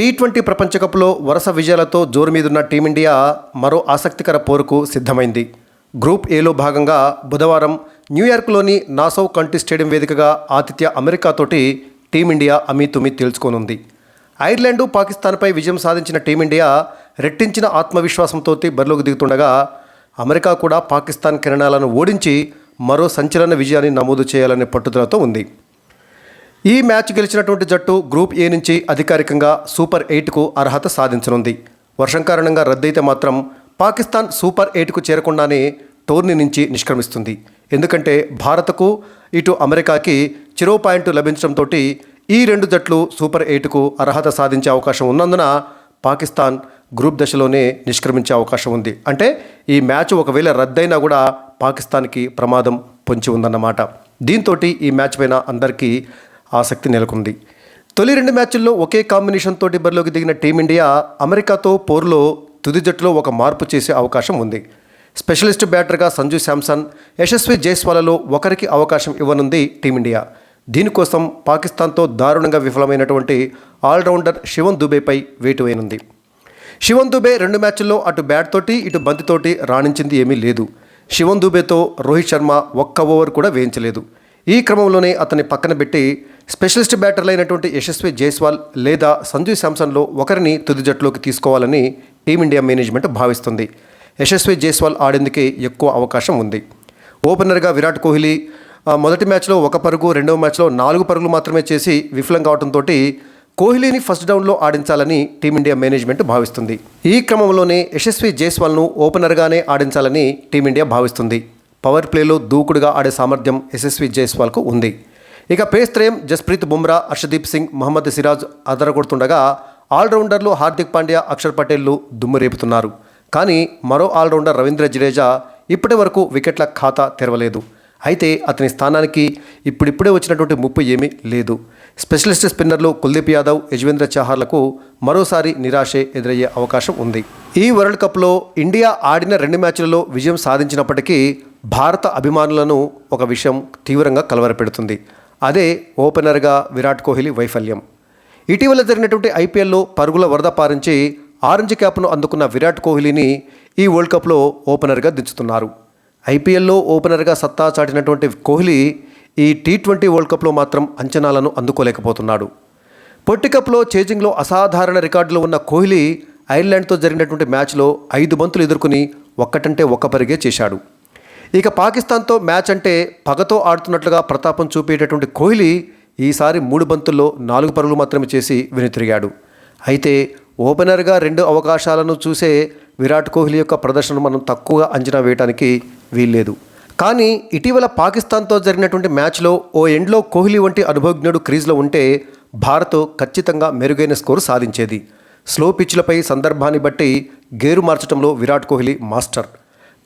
T twenty ప్రపంచకప్లో వరుస విజయాలతో జోరు మీదున్న టీమిండియా మరో ఆసక్తికర పోరుకు సిద్ధమైంది. గ్రూప్ ఏలో భాగంగా బుధవారం న్యూయార్క్లోని నాసౌ కంట్రీ స్టేడియం వేదికగా ఆతిథ్య అమెరికాతోటి టీమిండియా అమీతుమి తేల్చుకోనుంది. ఐర్లాండు పాకిస్తాన్పై విజయం సాధించిన టీమిండియా రెట్టించిన ఆత్మవిశ్వాసంతో బరిలోకి దిగుతుండగా అమెరికా కూడా పాకిస్తాన్ కిరణాలను ఓడించి మరో సంచలన విజయాన్ని నమోదు చేయాలనే పట్టుదలతో ఉంది. ఈ మ్యాచ్ గెలిచినటువంటి జట్టు గ్రూప్ ఏ నుంచి అధికారికంగా సూపర్ ఎయిట్కు అర్హత సాధించనుంది. వర్షం కారణంగా రద్దయితే మాత్రం పాకిస్తాన్ సూపర్ ఎయిట్కు చేరకుండానే టోర్నీ నుంచి నిష్క్రమిస్తుంది. ఎందుకంటే భారత్కు ఇటు అమెరికాకి చిరో పాయింట్ లభించడంతో ఈ రెండు జట్లు సూపర్ ఎయిట్కు అర్హత సాధించే అవకాశం ఉన్నందున పాకిస్తాన్ గ్రూప్ దశలోనే నిష్క్రమించే అవకాశం ఉంది. అంటే ఈ మ్యాచ్ ఒకవేళ రద్దయినా కూడా పాకిస్తాన్కి ప్రమాదం పొంచి ఉందన్నమాట. దీంతో ఈ మ్యాచ్ పైన అందరికీ ఆసక్తి నెలకొంది. తొలి రెండు మ్యాచ్ల్లో ఒకే కాంబినేషన్ తోటి బరిలోకి దిగిన టీమిండియా అమెరికాతో పోరులో తుది జట్టులో ఒక మార్పు చేసే అవకాశం ఉంది. స్పెషలిస్ట్ బ్యాటర్గా సంజు శాంసన్ యశస్వి జైస్వాలలో ఒకరికి అవకాశం ఇవ్వనుంది టీమిండియా. దీనికోసం పాకిస్తాన్తో దారుణంగా విఫలమైనటువంటి ఆల్రౌండర్ శివన్ దుబేపై వేటువైనుంది శివన్ దుబే రెండు మ్యాచ్ల్లో అటు బ్యాట్ తోటి ఇటు బంతితోటి రాణించింది ఏమీ లేదు. శివన్ దుబేతో రోహిత్ శర్మ ఒక్క ఓవర్ కూడా వేయించలేదు. ఈ క్రమంలోనే అతన్ని పక్కన పెట్టి స్పెషలిస్ట్ బ్యాటర్లు అయినటువంటి యశస్వి జైస్వాల్ లేదా సంజు శాంసన్లో ఒకరిని తుది జట్టులోకి తీసుకోవాలని టీమిండియా మేనేజ్మెంట్ భావిస్తుంది. యశస్వి జైస్వాల్ ఆడేందుకే ఎక్కువ అవకాశం ఉంది. ఓపెనర్గా విరాట్ కోహ్లీ మొదటి మ్యాచ్లో ఒక పరుగు రెండవ మ్యాచ్లో నాలుగు పరుగులు మాత్రమే చేసి విఫలం కావడంతో కోహ్లీని ఫస్ట్ డౌన్లో ఆడించాలని టీమిండియా మేనేజ్మెంట్ భావిస్తుంది. ఈ క్రమంలోనే యశస్వి జైస్వాల్ను ఓపెనర్గానే ఆడించాలని టీమిండియా భావిస్తుంది. పవర్ ప్లేలో దూకుడుగా ఆడే సామర్థ్యం యశస్వి జైస్వాల్కు ఉంది. ఇక పేస్ త్రయం జస్ప్రీత్ బుమ్రా అర్షదీప్ సింగ్ మహమ్మద్ సిరాజ్ అదరగొడుతుండగా ఆల్రౌండర్లు హార్దిక్ పాండ్యా అక్షర్ పటేల్లు దుమ్ము రేపుతున్నారు. కానీ మరో ఆల్రౌండర్ రవీంద్ర జడేజా ఇప్పటి వరకు వికెట్ల ఖాతా తెరవలేదు. అయితే అతని స్థానానికి ఇప్పుడిప్పుడే వచ్చినటువంటి ముప్పు ఏమీ లేదు. స్పెషలిస్ట్ స్పిన్నర్లు కుల్దీప్ యాదవ్ యజ్వేంద్ర చహార్లకు మరోసారి నిరాశే ఎదురయ్యే అవకాశం ఉంది. ఈ వరల్డ్ కప్లో ఇండియా ఆడిన రెండు మ్యాచ్లలో విజయం సాధించినప్పటికీ భారత అభిమానులను ఒక విషయం తీవ్రంగా కలవరపెడుతుంది. అదే ఓపెనర్గా విరాట్ కోహ్లీ వైఫల్యం. ఇటీవల జరిగినటువంటి ఐపీఎల్లో పరుగుల వరద పారించి ఆరెంజ్ క్యాప్ను అందుకున్న విరాట్ కోహ్లీని ఈ వరల్డ్ కప్లో ఓపెనర్గా దించుతున్నారు. ఐపీఎల్లో ఓపెనర్గా సత్తా చాటినటువంటి కోహ్లీ ఈ టీ ట్వంటీ వరల్డ్ కప్లో మాత్రం అంచనాలను అందుకోలేకపోతున్నాడు. పొట్టి కప్లో చేజింగ్లో అసాధారణ రికార్డులు ఉన్న కోహ్లీ ఐర్లాండ్తో జరిగినటువంటి మ్యాచ్లో ఐదు బంతులు ఎదుర్కొని ఒక్కటంటే ఒక్క పరిగే చేశాడు. ఇక పాకిస్తాన్తో మ్యాచ్ అంటే పగతో ఆడుతున్నట్లుగా ప్రతాపం చూపేటటువంటి కోహ్లీ ఈసారి మూడు బంతుల్లో నాలుగు పరుగులు మాత్రమే చేసి వెనుతిరిగాడు. అయితే ఓపెనర్గా రెండు అవకాశాలను చూసే విరాట్ కోహ్లీ యొక్క ప్రదర్శన మనం తక్కువగా అంచనా వేయడానికి వీల్లేదు. కానీ ఇటీవల పాకిస్తాన్తో జరిగినటువంటి మ్యాచ్లో ఓ ఎండ్లో కోహ్లీ వంటి అనుభవజ్ఞుడు క్రీజ్లో ఉంటే భారత్ ఖచ్చితంగా మెరుగైన స్కోరు సాధించేది. స్లో పిచ్లపై సందర్భాన్ని బట్టి గేరు మార్చడంలో విరాట్ కోహ్లీ మాస్టర్.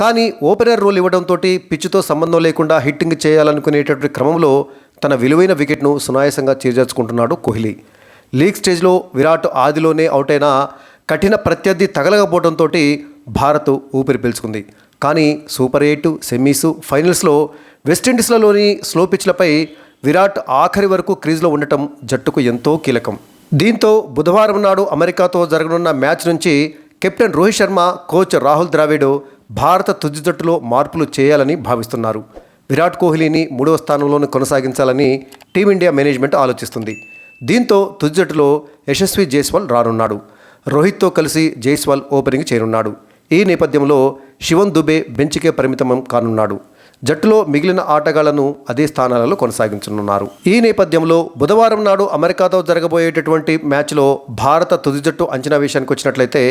కానీ ఓపెనర్ రోల్ ఇవ్వడంతో పిచ్చుతో సంబంధం లేకుండా హిట్టింగ్ చేయాలనుకునేటటువంటి క్రమంలో తన విలువైన వికెట్ను సునాయాసంగా చేజార్చుకుంటున్నాడు కోహ్లీ. లీగ్ స్టేజ్లో విరాట్ ఆదిలోనే అవుట్ అయిన కఠిన ప్రత్యర్థి తగలకపోవడంతో భారత్ ఊపిరి పీల్చుకుంది. కానీ సూపర్ ఎయిట్ సెమీస్ ఫైనల్స్లో వెస్టిండీస్లలోని స్లో పిచ్లపై విరాట్ ఆఖరి వరకు క్రీజ్లో ఉండటం జట్టుకు ఎంతో కీలకం. దీంతో బుధవారం నాడు అమెరికాతో జరగనున్న మ్యాచ్ నుంచి కెప్టెన్ రోహిత్ శర్మ కోచ్ రాహుల్ ద్రావిడ్ భారత తుది జట్టులో మార్పులు చేయాలని భావిస్తున్నారు. విరాట్ కోహ్లీని మూడవ స్థానంలోనే కొనసాగించాలని టీమిండియా మేనేజ్మెంట్ ఆలోచిస్తుంది. దీంతో తుది జట్టులో యశస్వి జైస్వాల్ రానున్నాడు. రోహిత్తో కలిసి జైస్వాల్ ఓపెనింగ్ చేరున్నాడు. ఈ నేపథ్యంలో శివన్ దుబే బెంచ్కే పరిమితం కానున్నాడు. జట్టులో మిగిలిన ఆటగాళ్ళను అదే స్థానాలలో కొనసాగించనున్నారు. ఈ నేపథ్యంలో బుధవారం నాడు అమెరికాతో జరగబోయేటటువంటి మ్యాచ్లో భారత తుది జట్టు అంచనా విషయానికి వచ్చినట్లయితే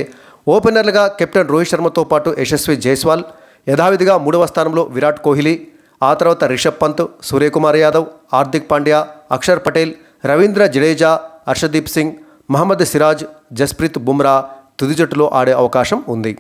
ఓపెనర్లుగా కెప్టెన్ రోహిత్ శర్మతో పాటు యశస్వి జైస్వాల్ యథావిధిగా మూడవ స్థానంలో విరాట్ కోహ్లీ ఆ తర్వాత రిషబ్ పంత్ సూర్యకుమార్ యాదవ్ హార్దిక్ పాండ్యా అక్షర్ పటేల్ రవీంద్ర జడేజా హర్షదీప్ సింగ్ మహమ్మద్ సిరాజ్ జస్ప్రీత్ బుమ్రా తుది జట్టులో ఆడే అవకాశం ఉంది.